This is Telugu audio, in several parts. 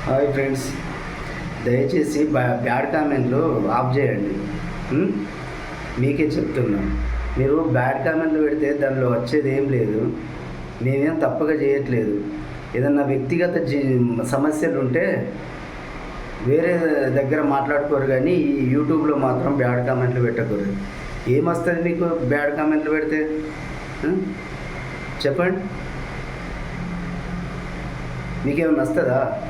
Hi friends. దయచేసి బ్యా- బ్యాడ్ కామెంట్లు ఆఫ్ చేయండి. మీకే చెప్తున్నా. మీరు బ్యాడ్ కామెంట్లు పెడితే దానిలో వచ్చేది ఏం లేదు. నేనేం తప్పగా చేయట్లేదు. ఏదన్నా వ్యక్తిగత సమస్యలు ఉంటే వేరే దగ్గర మాట్లాడుకోరు కానీ ఈ యూట్యూబ్లో మాత్రం బ్యాడ్ కామెంట్లు పెట్టకూడదు. ఏమొస్తుంది మీకు బ్యాడ్ కామెంట్లు పెడితే? చెప్పండి. మీకేమైనా వస్తుందా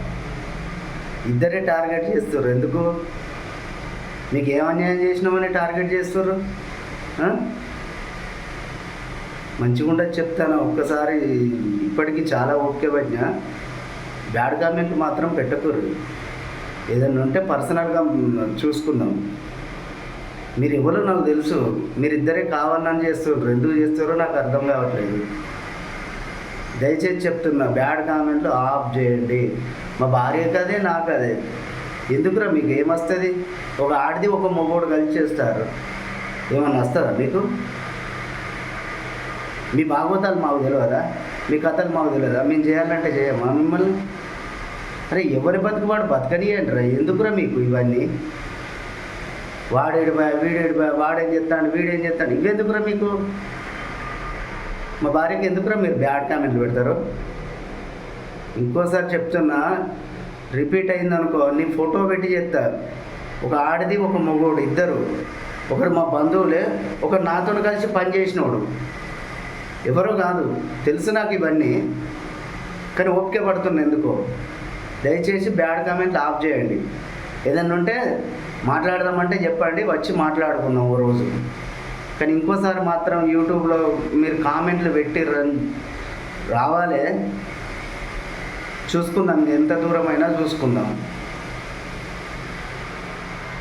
ఇద్దరే టార్గెట్ చేస్తారు. ఎందుకు? మీకు ఏం అన్యాయం చేసినామని టార్గెట్ చేస్తారు? మంచిగా ఉండదు చెప్తాను. ఒక్కసారి ఇప్పటికీ చాలా ఓకే పడినా బ్యాడ్ కామెంట్ మాత్రం పెట్టకూరు ఏదైనా ఉంటే పర్సనల్గా చూసుకుందాం. మీరు ఎవరో నాకు తెలుసు. మీరు ఇద్దరే కావాలని చేస్తున్నారు. ఎందుకు చేస్తారో నాకు అర్థం కావట్లేదు. దయచేసి చెప్తున్నా బ్యాడ్ కామెంట్లు ఆఫ్ చేయండి. మా భార్య అదే నాకు అదే. ఎందుకురా మీకు ఏమొస్తుంది? ఒక ఆడిది ఒక మగోడు కలిసి చేస్తారు. ఏమన్నా వస్తుందా మీకు? మీ భాగవతాలు మాకు తెలియదా మీ కథలు మాకు తెలియదా మేము చేయాలంటే చేయమా మిమ్మల్ని? అరే ఎవరి బతుకువాడు బతకనియండి రా ఎందుకురా మీకు ఇవన్నీ? వాడేడు బా వీడేడు బా వాడేం చెప్తాడు వీడేం చెప్తాడు ఇవెందుకురా మీకు? మా భార్యకి ఎందుకురా మీరు బ్యాడ్ కామెంట్లు పెడతారు? ఇంకోసారి చెప్తున్నా రిపీట్ అయిందనుకో నీ ఫోటో పెట్టి చెప్తా. ఒక ఆడది ఒక మగోడు ఇద్దరు. ఒకరు మా బంధువులే ఒకరు నాతో కలిసి పనిచేసినోడు ఎవరో కాదు తెలుసు నాకు ఇవన్నీ కానీ ఓపిక పడుతున్నా ఎందుకో. దయచేసి బ్యాడ్ కామెంట్లు ఆఫ్ చేయండి. ఏదన్నా ఉంటే మాట్లాడదామంటే చెప్పండి వచ్చి మాట్లాడుకుందాం ఓ రోజు. కానీ ఇంకోసారి మాత్రం యూట్యూబ్లో మీరు కామెంట్లు పెట్టిర్రని రావాలే. చూసుకుందాం ఎంత దూరమైనా చూసుకుందాం.